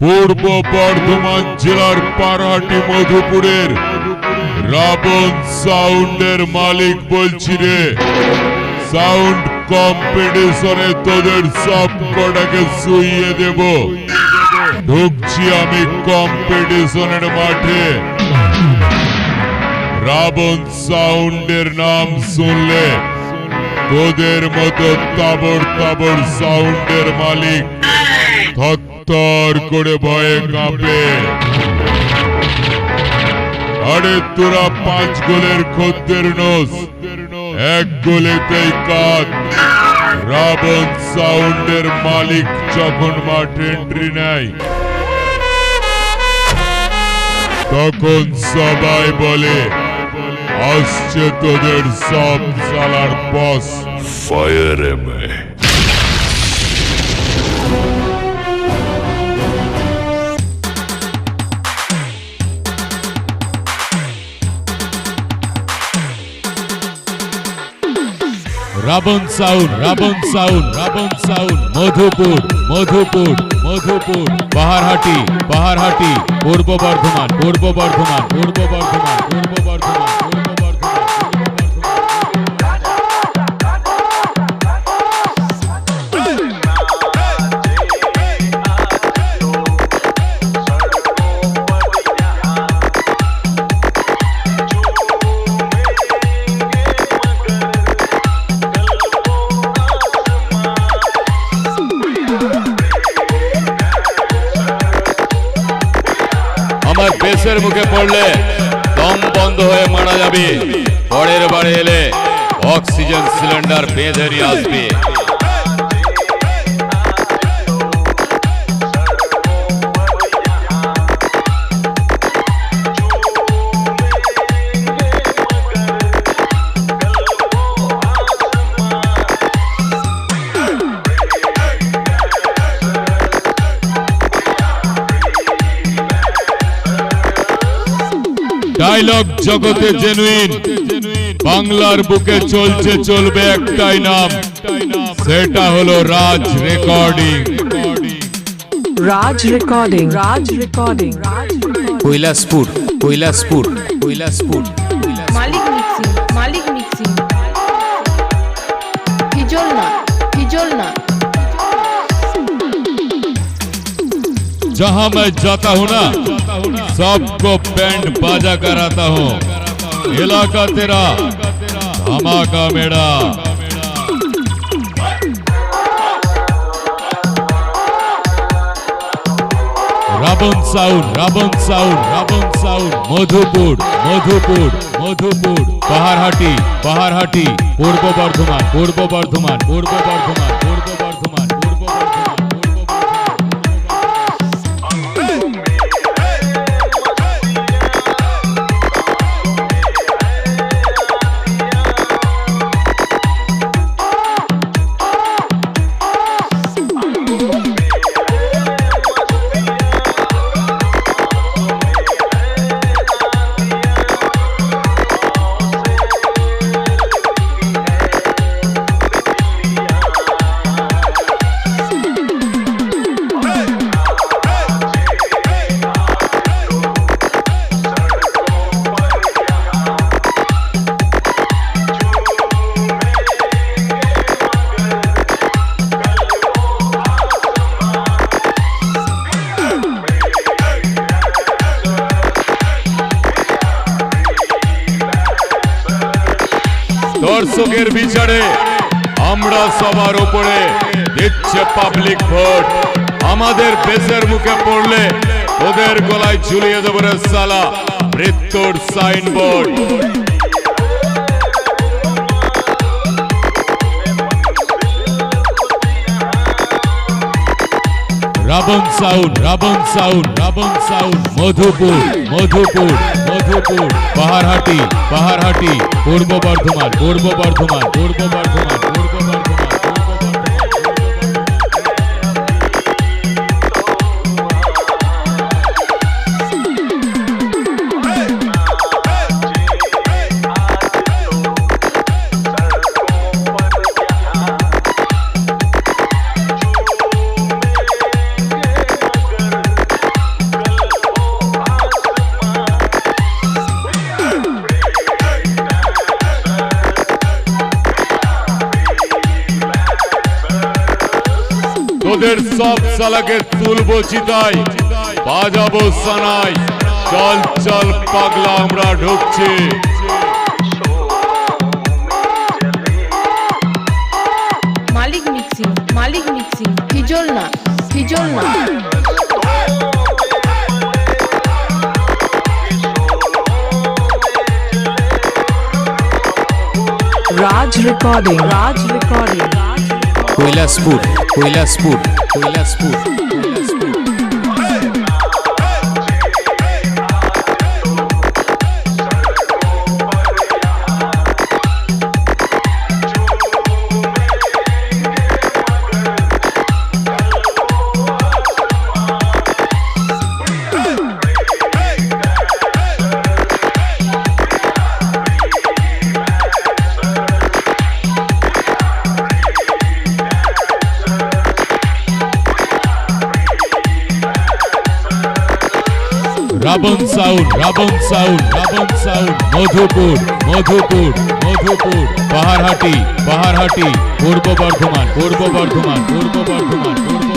পূর্ব বর্ধমান জেলার পারহাটি মধুপুরের। রাবণ সাউন্ডের মালিক বলছি রে। সাউন্ড কম্পিটিশনে তোদের সব কটাকে শুইয়ে দেব। ঢুকছি আমি কম্পিটিশনের মাঠে। রাবণ সাউন্ডের নাম শুনলে তোদের মতো তাবর তাবর সাউন্ডের মালিক তর করে ভয়ে কাঁপে। আরে তোরা পাঁচ গোলের খদ্দের নোস এক গোলেতেই কাঁদ। রাবণ সাউন্ডের মালিক যখন মাঠ এন্ট্রি নেয়, তখন সবাই বলে, আসছে তোদের সব সালার boss fire M Ravan sound Ravan sound Ravan sound Madhupur Madhupur Madhupur, Paharhati Paharhati, পূর্ব বর্ধমান পূর্ব বর্ধমান পূর্ব বর্ধমান পূর্ব বর্ধমান আমার বেশের মুখে পড়লে দম বন্ধ হয়ে মারা যাবে। পরের বারে এলে অক্সিজেন সিলিন্ডার বেঁধে নিয়ে আসবে। ডায়লগ জগতে জেনুইন বাংলার বুকে চলছে চলবে একটাই নাম। সেটা হলো Raj recording. Raj recording. Raj recording. Kailaspur Kailaspur Kailaspur. Malik mixing Malik mixing. जहां मैं जाता हूं ना सबको बैंड बाजा कराता हूं इलाका तेरा धमाका मेरा Ravan sound Ravan sound Ravan sound Madhupur Madhupur Madhupur Paharhati Paharhati Purba Bardhaman Purba Bardhaman পূর্ব বর্ধমান পূর্ব বর্ধমান পূর্ব দর্শকের বিচারে আমরা সবার উপরে দিচ্ছে পাবলিক ভোট আমাদের দেশের মুখে পড়লে ওদের গলায় ঝুলিয়ে দেবো সালা, মৃত্যুর signboard Ravan sound Ravan sound Ravan sound Madhupur Madhupur Madhupur Paharhati Paharhati পূর্ব বর্ধমান পূর্ব বর্ধমান পূর্ব বর্ধমান পূর্ব বর্ধমান তোদের সব সালাকে তুলবো চিতাই বাজাবো সানাই চল চল পাগলা আমরা ঢুকছি মালিক মিক্সিং মালিক মিক্সিং হিজল না হিজল না Raj Recording. Raj Recording. Kailaspur Kailaspur Kailaspur Kailaspur. Ravan sound Ravan sound Ravan sound Madhupur Madhupur Madhupur. Paharhati Paharhati, পূর্ব বর্ধমান পূর্ব বর্ধমান পূর্ব বর্ধমান, পূর্ব